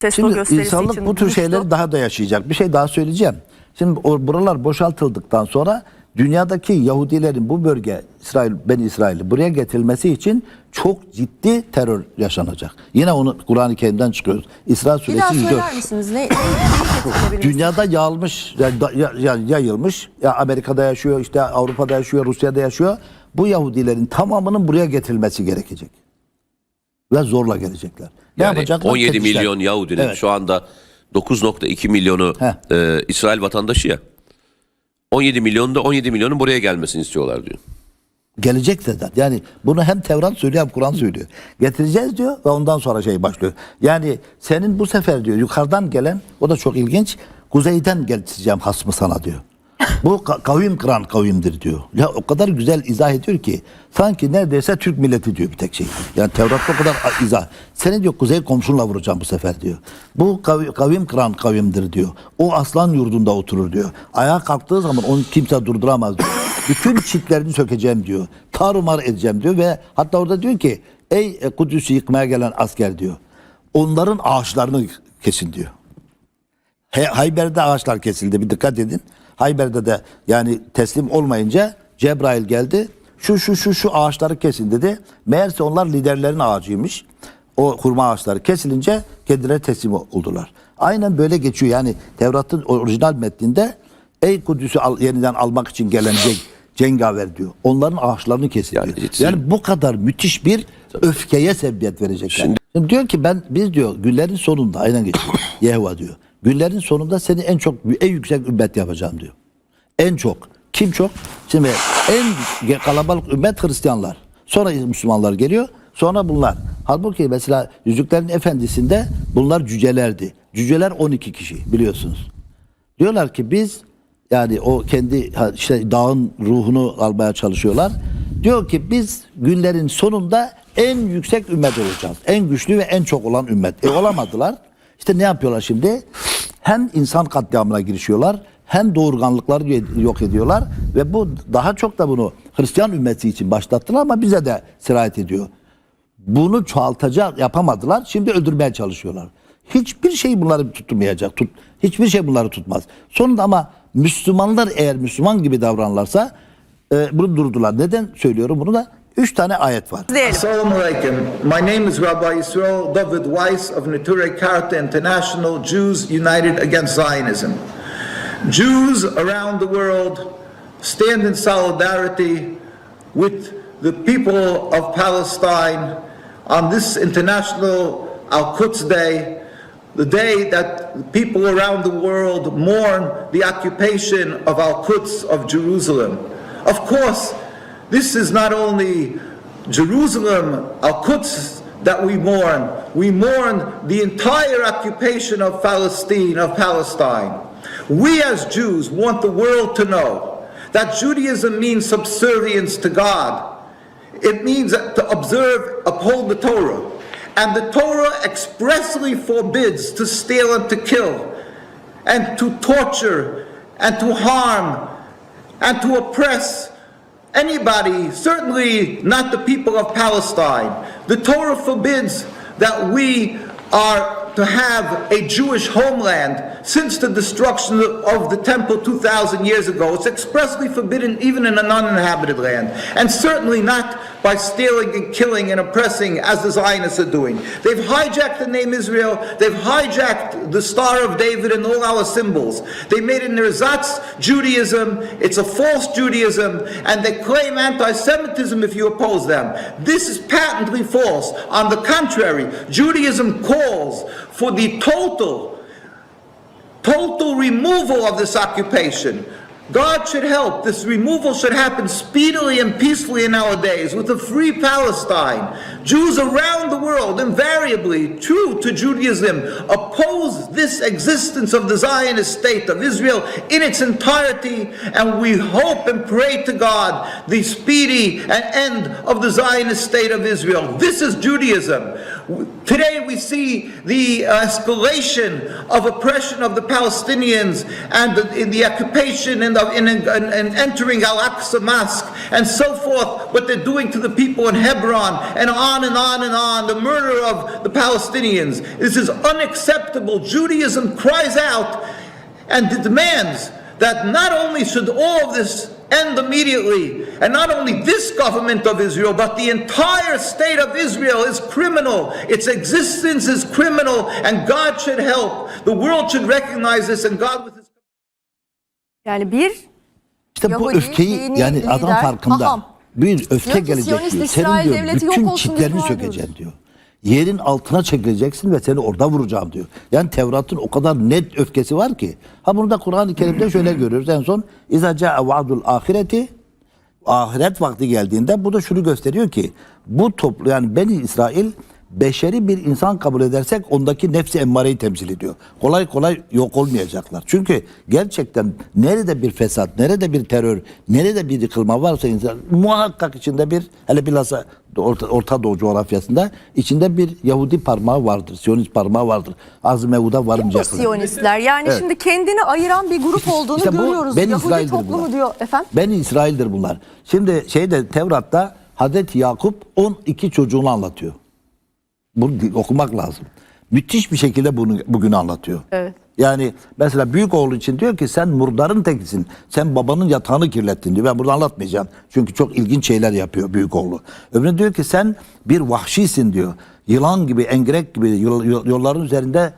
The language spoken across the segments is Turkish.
Testo Şimdi insanlık bu tür buluştu. şeyleri daha da yaşayacak. Bir şey daha söyleyeceğim. Şimdi o, buralar boşaltıldıktan sonra dünyadaki Yahudilerin bu bölge İsrail ben İsrail'i buraya getirilmesi için çok ciddi terör yaşanacak. Yine onu Kur'an-ı Kerim'den çıkıyoruz. İsra Bir suresi daha 104. söyler misiniz? Ne, neyi? Dünyada yağılmış, ya- da- ya- ya- yayılmış. Ya Amerika'da yaşıyor, işte Avrupa'da yaşıyor, Rusya'da yaşıyor. Bu Yahudilerin tamamının buraya getirilmesi gerekecek. Ve zorla gelecekler. Ne Yani yapacaklar? 17 Fetişler. milyon Yahudinin Evet. şu anda 9.2 milyonu Heh. e, İsrail vatandaşı ya. 17 milyonu da 17 milyonun buraya gelmesini istiyorlar diyor. Gelecek zaten. Yani bunu hem Tevrat söylüyor hem Kur'an söylüyor. Getireceğiz diyor ve ondan sonra şey başlıyor. Yani senin bu sefer diyor yukarıdan gelen o da çok ilginç. Kuzeyden getireceğim hasmı sana diyor. Bu ka- kavim kıran kavimdir diyor. Ya o kadar güzel izah ediyor ki sanki neredeyse Türk milleti diyor bir tek şey. Yani Tevrat'ta o kadar izah. Seni diyor kuzey komşunla vuracağım bu sefer diyor. Bu kav- kavim kıran kavimdir diyor. O aslan yurdunda oturur diyor. Ayağa kalktığı zaman onu kimse durduramaz diyor. Bütün çitlerini sökeceğim diyor. Tarumar edeceğim diyor ve hatta orada diyor ki ey e, Kudüs'ü yıkmaya gelen asker diyor. Onların ağaçlarını kesin diyor. Hayber'de ağaçlar kesildi bir dikkat edin. Hayber'de de yani teslim olmayınca Cebrail geldi. Şu şu şu şu ağaçları kesin dedi. Meğerse onlar liderlerin ağacıymış. O hurma ağaçları kesilince kendileri teslim oldular. Aynen böyle geçiyor. Yani Tevrat'ın orijinal metninde ey Kudüs'ü al, yeniden almak için gelen ceng, cengaver diyor. Onların ağaçlarını kesin Yani diyor. Yani bu kadar müthiş bir öfkeye sebebiyet verecekler. Şimdi- Şimdi diyor ki ben biz diyor günlerin sonunda aynen geçiyor. Yehova diyor. Günlerin sonunda seni en çok en yüksek ümmet yapacağım diyor. En çok. Kim çok? Şimdi en kalabalık ümmet Hristiyanlar. Sonra Müslümanlar geliyor. Sonra bunlar. Halbuki mesela Yüzüklerin Efendisi'nde bunlar cücelerdi. Cüceler 12 kişi biliyorsunuz. Diyorlar ki biz yani o kendi işte dağın ruhunu almaya çalışıyorlar. Diyor ki biz günlerin sonunda en yüksek ümmet olacağız. En güçlü ve en çok olan ümmet. E olamadılar. İşte ne yapıyorlar şimdi? Hem insan katliamına girişiyorlar hem doğurganlıkları yok ediyorlar ve bu daha çok da bunu Hristiyan ümmeti için başlattılar ama bize de sirayet ediyor. Bunu çoğaltacak yapamadılar. Şimdi öldürmeye çalışıyorlar. Hiçbir şey bunları tutmayacak. Tut, hiçbir şey bunları tutmaz. Sonunda ama Müslümanlar eğer Müslüman gibi davranırlarsa e, bunu durdular. Neden söylüyorum bunu da? Üç tane ayet var. Assalamu alaikum. My name is Rabbi Yisrael David Weiss of Neturei Karta International, Jews United Against Zionism. Jews around the world stand in solidarity with the people of Palestine on this International Al-Quds Day, the day that people around the world mourn the occupation of Al-Quds of Jerusalem. Of course, this is not only Jerusalem, Al-Quds that we mourn. We mourn the entire occupation of Palestine, of Palestine. We as Jews want the world to know that Judaism means subservience to God. It means to observe, uphold the Torah. And the Torah expressly forbids to steal and to kill, and to torture, and to harm, and to oppress anybody, certainly not the people of Palestine. The Torah forbids that we are to have a Jewish homeland since the destruction of the temple 2,000 years ago. It's expressly forbidden even in an uninhabited land, and certainly not by stealing and killing and oppressing as the Zionists are doing. They've hijacked the name Israel, they've hijacked the Star of David and all our symbols. They made it Nerzatz Judaism, it's a false Judaism, and they claim anti Semitism if you oppose them. This is patently false. On the contrary, Judaism calls for the total total removal of this occupation. God should help. This removal should happen speedily and peacefully in our days with a free Palestine. Jews around the world, invariably true to Judaism, oppose this existence of the Zionist state of Israel in its entirety, and we hope and pray to God the speedy end of the Zionist state of Israel. This is Judaism. Today we see the escalation of oppression of the Palestinians and the, in the occupation and of, and, and, and entering Al-Aqsa Mosque and so forth, what they're doing to the people in Hebron and on and on and on, the murder of the Palestinians. This is unacceptable. Judaism cries out and demands that not only should all of this end immediately, and not only this government of Israel, but the entire state of Israel is criminal. Its existence is criminal, and God should help. The world should recognize this, and God with his Yani bir İşte bu Yahudi, öfkeyi yani adam farkında. haham. Bir öfke Diyor ki, gelecek Siyonist diyor. İsrail Senin diyor devleti bütün çitlerini sökeceğim diyor. Yerin altına çekileceksin ve seni orada vuracağım diyor. Yani Tevrat'ın o kadar net öfkesi var ki. Ha bunu da Kur'an-ı Kerim'de şöyle görüyoruz. En son İza ca'a va'dul ahireti ahiret vakti geldiğinde bu da şunu gösteriyor ki bu toplu yani Beni İsrail beşeri bir insan kabul edersek ondaki nefsi emmareyi temsil ediyor. Kolay kolay yok olmayacaklar. Çünkü gerçekten nerede bir fesat, nerede bir terör, nerede bir yıkılma varsa insan muhakkak içinde bir hele bilhassa Orta, Orta Doğu coğrafyasında içinde bir Yahudi parmağı vardır. Siyonist parmağı vardır. Az mevuda bu varmayacak. kadar. Siyonistler yani Evet. şimdi kendini ayıran bir grup olduğunu İşte bu görüyoruz. Beni Yahudi İsrail'dir toplumu bunlar. diyor efendim. Beni İsrail'dir bunlar. Şimdi şeyde Tevrat'ta Hazreti Yakup 12 çocuğunu anlatıyor. Bunu okumak lazım. Müthiş bir şekilde bunu bugün anlatıyor. Evet. Yani mesela büyük oğlu için diyor ki sen murdarın tekisin. Sen babanın yatağını kirlettin diyor. Ben burada anlatmayacağım. Çünkü çok ilginç şeyler yapıyor büyük oğlu. Öbürüne diyor ki sen bir vahşisin diyor. Yılan gibi, engrek gibi yol- yol- yolların üzerinde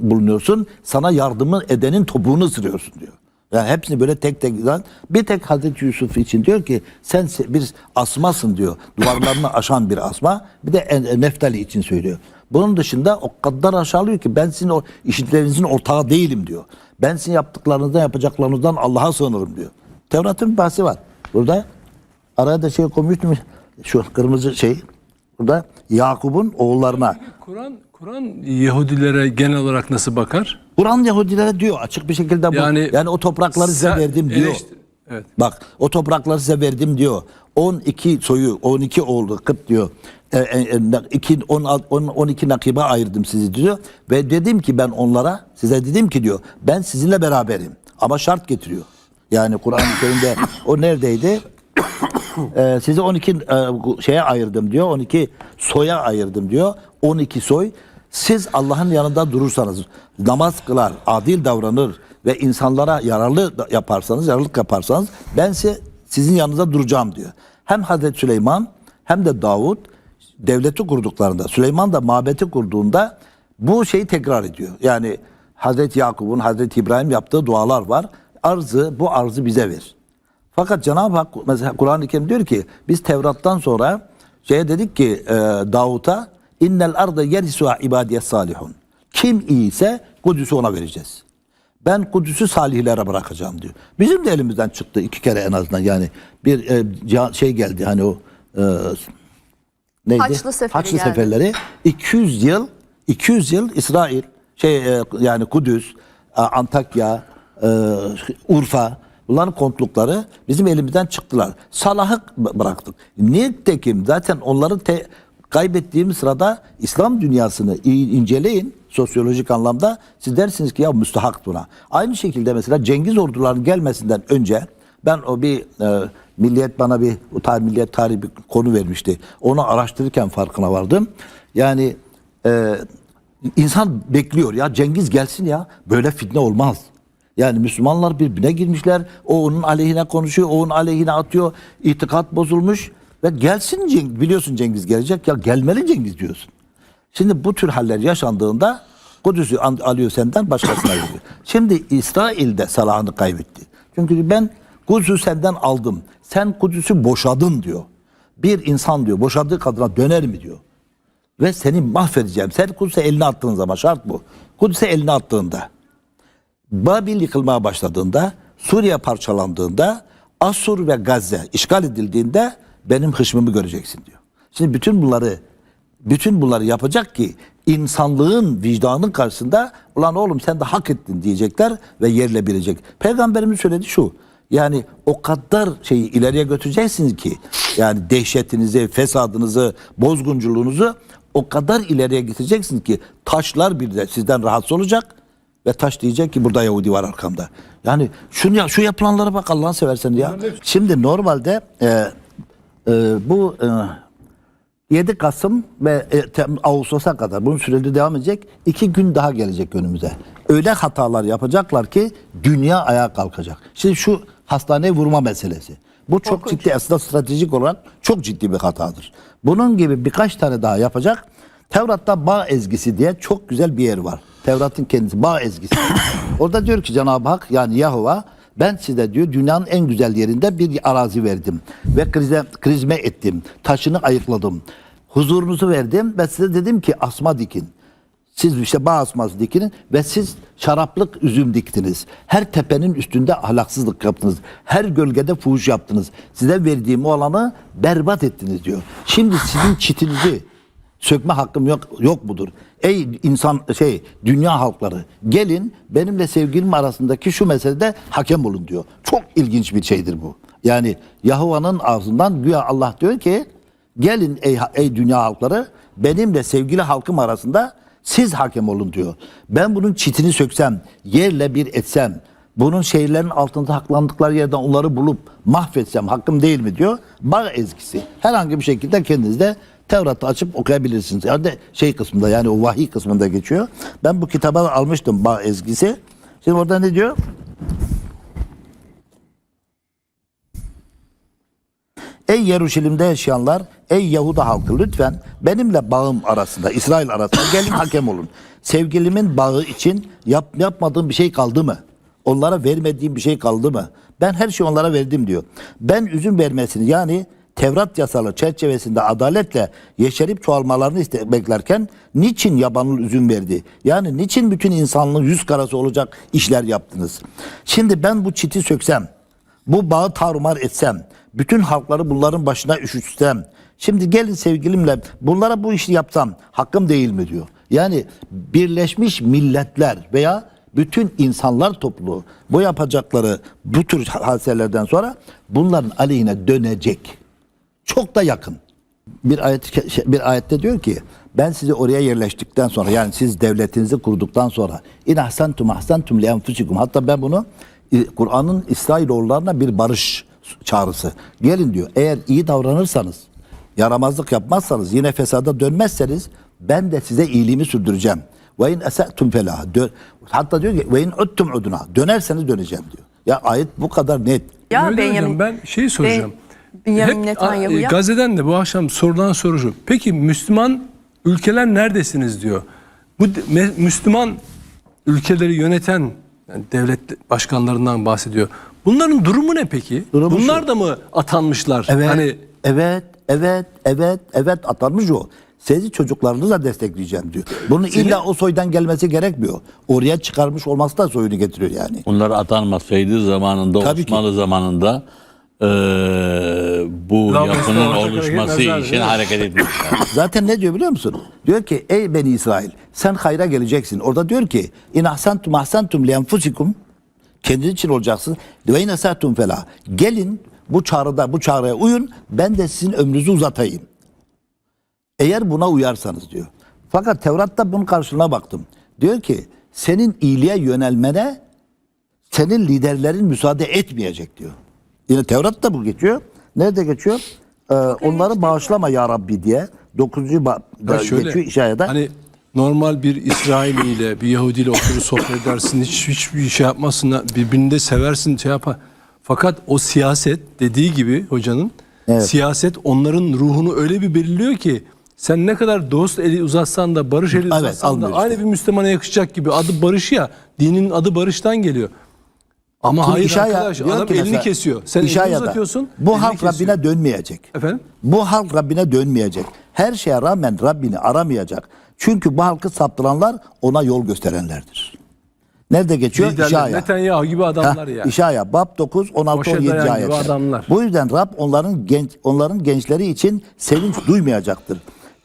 bulunuyorsun. Sana yardımı edenin topuğunu ısırıyorsun diyor. Yani hepsini böyle tek tek bir tek Hazreti Yusuf için diyor ki sen se- bir asmasın diyor. Duvarlarını aşan bir asma. Bir de Neftali için söylüyor. Bunun dışında o kadar aşağılıyor ki ben sizin o işitlerinizin ortağı değilim diyor. Ben sizin yaptıklarınızdan yapacaklarınızdan Allah'a sığınırım diyor. Tevrat'ın bir bahsi var. Burada araya da şey koymuştum. Şu kırmızı şey. Burada Yakup'un oğullarına. Kur'an Kur'an Yahudilere genel olarak nasıl bakar? Kur'an Yahudilere diyor açık bir şekilde bu. Yani, Yani o toprakları size verdim diyor. eleştir- Evet. Bak o toprakları size verdim diyor. 12 soyu 12 oğlu kıt diyor. E, e, e, iki, 10, 10, 12 nakibe ayırdım sizi diyor. Ve dedim ki ben onlara size dedim ki diyor ben sizinle beraberim. Ama şart getiriyor. Yani Kur'an-ı Kerim'de o neredeydi? Ee, sizi 12 e, şeye ayırdım diyor. 12 soya ayırdım diyor. 12 soy. Siz Allah'ın yanında durursanız, namaz kılar, adil davranır ve insanlara yararlı yaparsanız, yararlık yaparsanız ben size sizin yanınızda duracağım diyor. Hem Hazreti Süleyman hem de Davut devleti kurduklarında, Süleyman da mabeti kurduğunda bu şeyi tekrar ediyor. Yani Hazreti Yakup'un, Hazreti İbrahim yaptığı dualar var. Arzı, bu arzı bize ver. Fakat Cenab-ı Hak mesela Kur'an-ı Kerim diyor ki biz Tevrat'tan sonra şeye dedik ki e, Davut'a innel arda yerisuha ibadiyet salihun. Kim iyiyse Kudüs'ü ona vereceğiz. Ben Kudüs'ü salihlere bırakacağım diyor. Bizim de elimizden çıktı iki kere en azından yani bir e, şey geldi hani o e, neydi? Haçlı Seferi Haçlı geldi. seferleri 200 yıl 200 yıl İsrail şey e, yani Kudüs, e, Antakya, e, Urfa bunların kontlukları bizim elimizden çıktılar. Salah'ı bıraktık. Nitekim zaten onları te, kaybettiğimiz sırada İslam dünyasını inceleyin sosyolojik anlamda siz dersiniz ki ya müstahak buna. Aynı şekilde mesela Cengiz ordularının gelmesinden önce ben o bir e, milliyet bana bir o tarih, milliyet tarihi bir konu vermişti. Onu araştırırken farkına vardım. Yani e, insan bekliyor ya Cengiz gelsin ya böyle fitne olmaz. Yani Müslümanlar birbirine girmişler. O onun aleyhine konuşuyor, o onun aleyhine atıyor. İtikat bozulmuş ve gelsin Cengiz. Biliyorsun Cengiz gelecek ya gelmeli Cengiz diyorsun. Şimdi bu tür haller yaşandığında Kudüs'ü alıyor senden başkasına veriyor. Şimdi İsrail de salahını kaybetti. Çünkü ben Kudüs'ü senden aldım. Sen Kudüs'ü boşadın diyor. Bir insan diyor boşadığı kadına döner mi diyor. Ve seni mahvedeceğim. Sen Kudüs'e elini attığın zaman şart bu. Kudüs'e elini attığında Babil yıkılmaya başladığında, Suriye parçalandığında, Asur ve Gazze işgal edildiğinde benim hışmımı göreceksin diyor. Şimdi bütün bunları bütün bunları yapacak ki insanlığın vicdanın karşısında ulan oğlum sen de hak ettin diyecekler ve yerle bilecek. Peygamberimiz söyledi şu. Yani o kadar şeyi ileriye götüreceksiniz ki yani dehşetinizi, fesadınızı, bozgunculuğunuzu o kadar ileriye getireceksiniz ki taşlar bir de sizden rahatsız olacak ve taş diyecek ki burada Yahudi var arkamda. Yani şunu ya şu yapılanlara bak Allah'ını seversen ya. Şimdi normalde e, e, bu e, 7 Kasım ve e, Tem- Ağustos'a kadar bunun süreli devam edecek. iki gün daha gelecek önümüze. Öyle hatalar yapacaklar ki dünya ayağa kalkacak. Şimdi şu hastaneye vurma meselesi. Bu çok ciddi aslında stratejik olarak çok ciddi bir hatadır. Bunun gibi birkaç tane daha yapacak. Tevrat'ta bağ ezgisi diye çok güzel bir yer var. Tevrat'ın kendisi bağ ezgisi. Orada diyor ki Cenab-ı Hak yani Yahova ben size diyor dünyanın en güzel yerinde bir arazi verdim ve krize, krizme ettim. Taşını ayıkladım. Huzurunuzu verdim ve size dedim ki asma dikin. Siz işte bağ asması dikinin ve siz şaraplık üzüm diktiniz. Her tepenin üstünde ahlaksızlık yaptınız. Her gölgede fuhuş yaptınız. Size verdiğim o alanı berbat ettiniz diyor. Şimdi sizin çitinizi sökme hakkım yok yok mudur? Ey insan şey dünya halkları gelin benimle sevgilim arasındaki şu meselede hakem olun diyor. Çok ilginç bir şeydir bu. Yani Yahova'nın ağzından güya Allah diyor ki gelin ey, ey dünya halkları benimle sevgili halkım arasında siz hakem olun diyor. Ben bunun çitini söksem, yerle bir etsem, bunun şehirlerin altında haklandıkları yerden onları bulup mahvetsem hakkım değil mi diyor. Bağ ezgisi. Herhangi bir şekilde kendiniz de Tevrat'ı açıp okuyabilirsiniz. Yani de şey kısmında yani o vahiy kısmında geçiyor. Ben bu kitaba almıştım bağ ezgisi. Şimdi orada ne diyor? Ey Yeruşalim'de yaşayanlar, ey Yahuda halkı lütfen benimle bağım arasında, İsrail arasında gelin hakem olun. Sevgilimin bağı için yap, yapmadığım bir şey kaldı mı? Onlara vermediğim bir şey kaldı mı? Ben her şeyi onlara verdim diyor. Ben üzüm vermesini yani Tevrat yasalı çerçevesinde adaletle yeşerip çoğalmalarını beklerken niçin yabanıl üzüm verdi? Yani niçin bütün insanlığın yüz karası olacak işler yaptınız? Şimdi ben bu çiti söksem, bu bağı tarumar etsem, bütün halkları bunların başına üşütsem, şimdi gelin sevgilimle bunlara bu işi yapsam hakkım değil mi diyor. Yani Birleşmiş Milletler veya bütün insanlar topluluğu bu yapacakları bu tür hadiselerden sonra bunların aleyhine dönecek. Çok da yakın. Bir ayet şey, bir ayette diyor ki ben sizi oraya yerleştikten sonra yani siz devletinizi kurduktan sonra in ahsentum ahsentum li enfusikum hatta ben bunu e, Kur'an'ın İsrailoğullarına bir barış çağrısı. Gelin diyor eğer iyi davranırsanız yaramazlık yapmazsanız yine fesada dönmezseniz ben de size iyiliğimi sürdüreceğim. Ve in ese'tum felah. Hatta diyor ki ve in uttum uduna. Dönerseniz döneceğim diyor. Ya ayet bu kadar net. Ya Benjamin, ben şeyi soracağım. Benjamin Netanyahu'ya- a- Gazze'den de bu akşam sorulan soru şu. Peki Müslüman ülkeler neredesiniz diyor. Bu Müslüman ülkeleri yöneten yani devlet başkanlarından bahsediyor. Bunların durumu ne peki? Durumu Bunlar şu. da mı atanmışlar? Evet, Hani evet, evet, evet, evet atanmış o. Sizi çocuklarınızı da destekleyeceğim diyor. Bunun illa o soydan gelmesi gerekmiyor. Oraya çıkarmış olması da soyunu getiriyor yani. Bunlar atanmasaydı zamanında Tabii ki. Osmanlı zamanında eee, bu Labnes'te yapının hareket oluşması için değil hareket etmişler. Zaten ne diyor biliyor musun? Diyor ki ey beni İsrail sen hayra geleceksin. Orada diyor ki in ahsentum ahsentum li enfusikum kendiniz için olacaksın. Ve in esatum fela. Gelin bu çağrıda bu çağrıya uyun ben de sizin ömrünüzü uzatayım. Eğer buna uyarsanız diyor. Fakat Tevrat'ta bunun karşılığına baktım. Diyor ki senin iyiliğe yönelmene senin liderlerin müsaade etmeyecek diyor. Yine Tevrat'ta bu geçiyor. Nerede geçiyor? Ee, onları bağışlama ya Rabbi diye. 9. Ba- Ya şöyle, geçiyor işarede. Hani normal bir İsraili ile bir Yahudi ile oturup sohbet edersin. Hiç hiçbir şey yapmasın. Birbirini de seversin şey yapar. Fakat o siyaset dediği gibi hocanın Evet. siyaset onların ruhunu öyle bir belirliyor ki sen ne kadar dost eli uzatsan da barış eli Evet, uzatsan da işte. aynı bir Müslümana yakışacak gibi adı barış ya dinin adı barıştan geliyor. Ama Şimdi hayır İşaya arkadaş adam elini mesela, kesiyor. Sen elini İşaya'da, uzatıyorsun. Bu elini halk kesiyor. Rabbine dönmeyecek. Efendim? Bu halk Rabbine dönmeyecek. Her şeye rağmen Rabbini aramayacak. Çünkü bu halkı saptıranlar ona yol gösterenlerdir. Nerede geçiyor? Liderler, İşaya. Netanyahu gibi adamlar ya. İşaya bab 9 16 Moşe 17 Dayan gibi ayetler. adamlar. Bu yüzden Rab onların genç onların gençleri için sevinç duymayacaktır.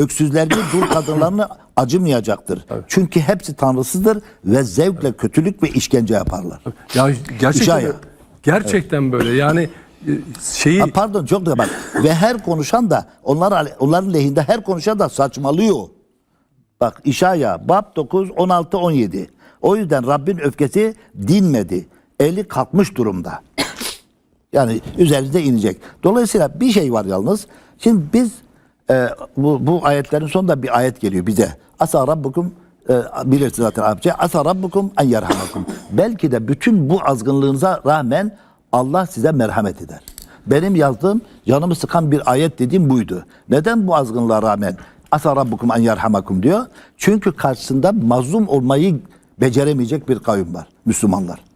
Öksüzlerini, dul kadınlarını acımayacaktır. Çünkü hepsi tanrısızdır ve zevkle kötülük ve işkence yaparlar. Ya gerçekten İşaya. gerçekten böyle. Yani e, şeyi Ha, pardon çok da bak ve her konuşan da onlar onların lehinde her konuşan da saçmalıyor. Bak İşaya bab 9 16 17. O yüzden Rabbin öfkesi dinmedi. Eli kalkmış durumda. Yani üzerinize inecek. Dolayısıyla bir şey var yalnız. Şimdi biz e, bu, bu ayetlerin sonunda bir ayet geliyor bize. Asa rabbukum e, bilirsin zaten Arapça. Asa rabbukum en yerhamakum. Belki de bütün bu azgınlığınıza rağmen Allah size merhamet eder. Benim yazdığım canımı sıkan bir ayet dediğim buydu. Neden bu azgınlığa rağmen asa rabbukum en yerhamakum diyor? Çünkü karşısında mazlum olmayı beceremeyecek bir kavim var. Müslümanlar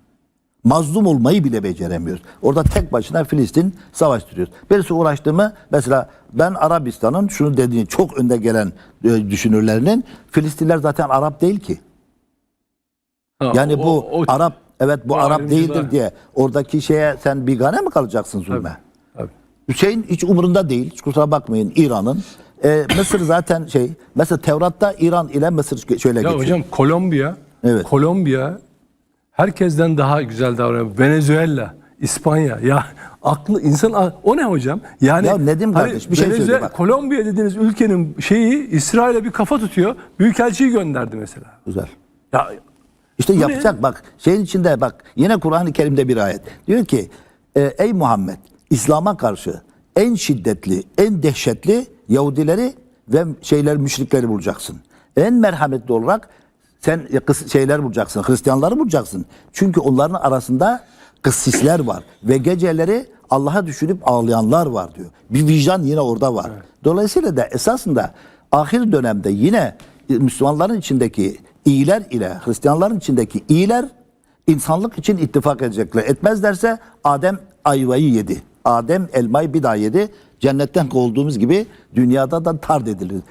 mazlum olmayı bile beceremiyoruz. Orada tek başına Filistin savaştırıyor. Birisi uğraştığımı mesela ben Arabistan'ın şunu dediğini çok önde gelen e, düşünürlerinin Filistinler zaten Arap değil ki. Ha, Yani o- bu o- Arap evet bu Arap değildir diye oradaki şeye sen bigane mi kalacaksın zulme? Tabii. Hüseyin hiç umurunda değil. Hiç kusura bakmayın İran'ın. E, Mısır zaten şey mesela Tevrat'ta İran ile Mısır şöyle Ya geçiyor. hocam Kolombiya, Evet. Kolombiya herkesten daha güzel davranıyor. Venezuela, İspanya. Ya aklı insan o ne hocam? Yani Ya Nedim kardeş, bir şey Venezuela- bak. Kolombiya dediğiniz ülkenin şeyi İsrail'e bir kafa tutuyor. Büyükelçiyi gönderdi mesela. Güzel. Ya İşte yapacak bak şeyin içinde bak yine Kur'an-ı Kerim'de bir ayet. Diyor ki e, ey Muhammed İslam'a karşı en şiddetli, en dehşetli Yahudileri ve şeyler müşrikleri bulacaksın. En merhametli olarak sen kıs- şeyler bulacaksın, Hristiyanları bulacaksın. Çünkü onların arasında kıssisler var ve geceleri Allah'a düşünüp ağlayanlar var diyor. Bir vicdan yine orada var. Dolayısıyla da esasında ahir dönemde yine Müslümanların içindeki iyiler ile Hristiyanların içindeki iyiler insanlık için ittifak edecekler. Etmezlerse Adem ayvayı yedi. Adem elmayı bir daha yedi. Cennetten kovulduğumuz gibi dünyada da tard edilir.